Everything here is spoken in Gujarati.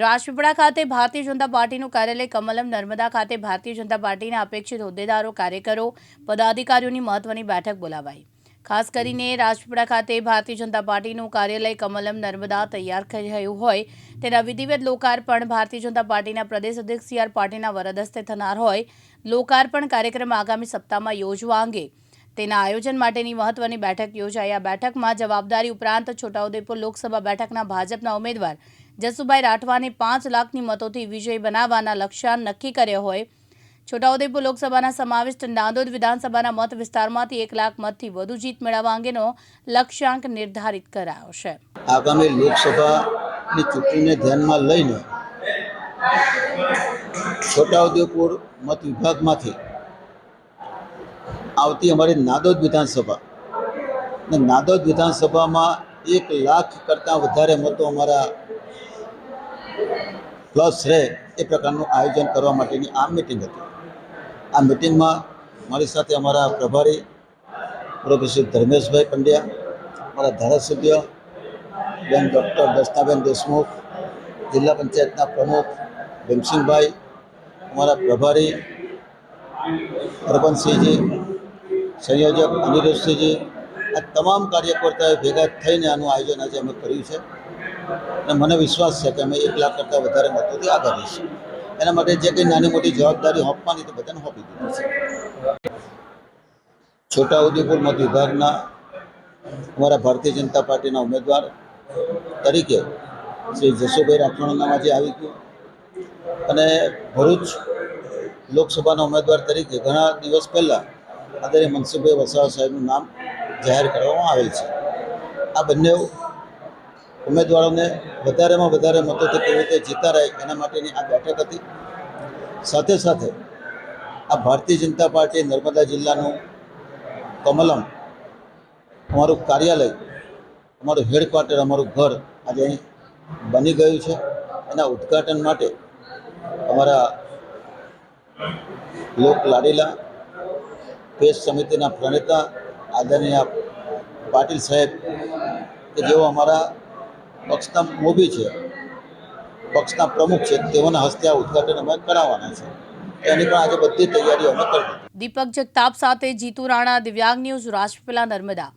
રાજપીપળા ખાતે ભારતીય જનતા પાર્ટીનું કાર્યાલય, કમલમ નર્મદા ખાતે ભારતીય જનતા પાર્ટીના અપેક્ષિત હોદ્દેદારો, કાર્યકરો, પદાધિકારીઓની મહત્વની બેઠક બોલાવાઈ. ખાસ કરીને રાજપીપળા ખાતે ભારતીય જનતા પાર્ટીનું કાર્યાલય, કમલમ નર્મદા તૈયાર થઈ રહ્યું હોય, તેના વિધિવત લોકાર્પણ ભારતીય જનતા પાર્ટીના પ્રદેશ અધ્યક્ષ સી આર પાટીલના વરદસ્તે થનાર હોય, લોકાર્પણ કાર્યક્રમ આગામી સપ્તાહમાં યોજવા અંગે. તેના આયોજન માટેની મહત્વની બેઠક યોજાઈ. આ બેઠકમાં જવાબદારી ઉપરાંત છોટાઉદેપુર લોકસભા બેઠકના ભાજપના ઉમેદવાર જસુભાઈ રાઠવાને પાંચ લાખની મતોથી વિજય બનાવવાના લક્ષ્યાંક નક્કી કર્યો હોય. છોટાઉદેપુર લોકસભાના સમાવિષ્ટ નાંદોદ વિધાનસભાના મત વિસ્તારમાંથી એક લાખ મતથી વધુ જીત મેળવવા અંગેનો લક્ષ્યાંક નિર્ધારિત કરાયો છે. આગામી લોકસભાની ચૂંટણીને ધ્યાનમાં લઈને છોટાઉદેપુર મત વિભાગમાંથી આવતી અમારી નાદોદ વિધાનસભા નાદોદ વિધાનસભામાં એક લાખ કરતાં વધારે મતો અમારા પ્લસ રહે એ પ્રકારનું આયોજન કરવા માટેની આ મિટિંગ હતી. આ મિટિંગમાં મારી સાથે અમારા પ્રભારી પ્રોફેસર ધર્મેશભાઈ પંડ્યા, અમારા ધારાસભ્ય બેન ડૉક્ટર દર્શનાબેન દેશમુખ, જિલ્લા પંચાયતના પ્રમુખ ભીમસિંહભાઈ, અમારા પ્રભારી હરબંતસિંહજી સંયોજક અનિરુદ્ધસિંહજી, આ તમામ કાર્યકર્તાઓ ભેગા થઈને આનું આયોજન આજે અમે કર્યું છે. અને મને વિશ્વાસ છે કે અમે એક લાખ કરતાં વધારે મતોથી આગળ રહીશું. એના માટે જે કંઈ નાની મોટી જવાબદારી હોપવાની તો બધાને હોપી દીધી છે. છોટાઉદેપુર મત વિભાગના અમારા ભારતીય જનતા પાર્ટીના ઉમેદવાર તરીકે શ્રી જશુભાઈ રાઠવાણનું નામ આવી ગયું અને ભરૂચ લોકસભાના ઉમેદવાર તરીકે ઘણા દિવસ પહેલાં આદરણીય મનસુખભાઈ વસાવા સાહેબનું નામ જાહેર કરવામાં આવેલ છે. આ બંને ઉમેદવારોને વધારેમાં વધારે મતોથી કેવી રીતે રહે એના માટેની આ બેઠક હતી. સાથે સાથે આ ભારતીય જનતા પાર્ટી નર્મદા જિલ્લાનું કમલમ અમારું કાર્યાલય, અમારું હેડક્વાર્ટર, અમારું ઘર આજે અહીં બની ગયું છે. એના ઉદ્ઘાટન માટે અમારા લોક લાડીલા, પેશ સમિતિના પ્રણેતા, આદરણીય પાટીલ સાહેબ કે જેઓ અમારા પક્ષના મોભી છે, પક્ષના પ્રમુખ છે, તેઓના હસ્તે આ ઉદ્ઘાટન અમે કરાવવાના છે. એની પણ આજે બધી તૈયારીઓ અમે કરી દીપક જગતાપ સાથે જીતુ રાણા, દિવ્યાંગ ન્યૂઝ રાજપીપળા નર્મદા.